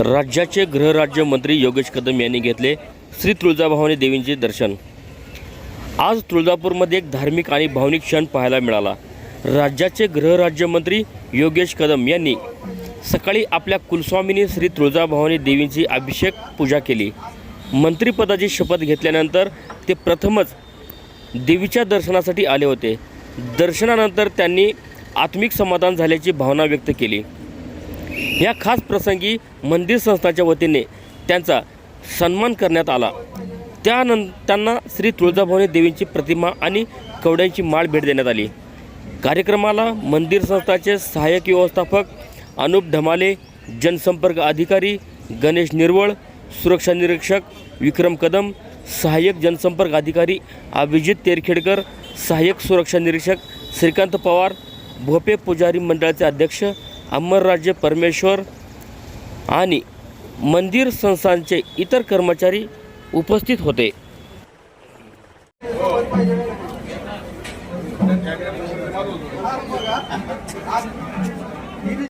राज्याचे गृहराज्यमंत्री योगेश कदम यांनी घेतले श्री तुळजाभवानी देवींचे दर्शन. आज तुळजापूरमध्ये एक धार्मिक आणि भावनिक क्षण पाहायला मिळाला. राज्याचे गृहराज्यमंत्री योगेश कदम यांनी सकाळी आपल्या कुलस्वामिनी श्री तुळजाभवानी देवींची अभिषेक पूजा केली. मंत्रिपदाची शपथ घेतल्यानंतर ते प्रथमच देवीच्या दर्शनासाठी आले होते. दर्शनानंतर त्यांनी आत्मिक समाधान झाल्याची भावना व्यक्त केली. या खास प्रसंगी मंदिर संस्थाच्या वतीने त्यांचा सन्मान करण्यात आला. त्यानं त्यांना श्री तुळजाभवानी देवींची प्रतिमा आणि कवड्यांची माळ भेट देण्यात आली. कार्यक्रमाला मंदिर संस्थाचे सहाय्यक व्यवस्थापक अनुप ढमाले जनसंपर्क अधिकारी गणेश निर्वळ सुरक्षा निरीक्षक विक्रम कदम सहाय्यक जनसंपर्क अधिकारी अभिजित तेरखेडकर सहाय्यक सुरक्षा निरीक्षक श्रीकांत पवार भोपे पुजारी मंडळाचे अध्यक्ष अमरराज्य परमेश्वर आणि मंदिर संस्थांचे इतर कर्मचारी उपस्थित होते.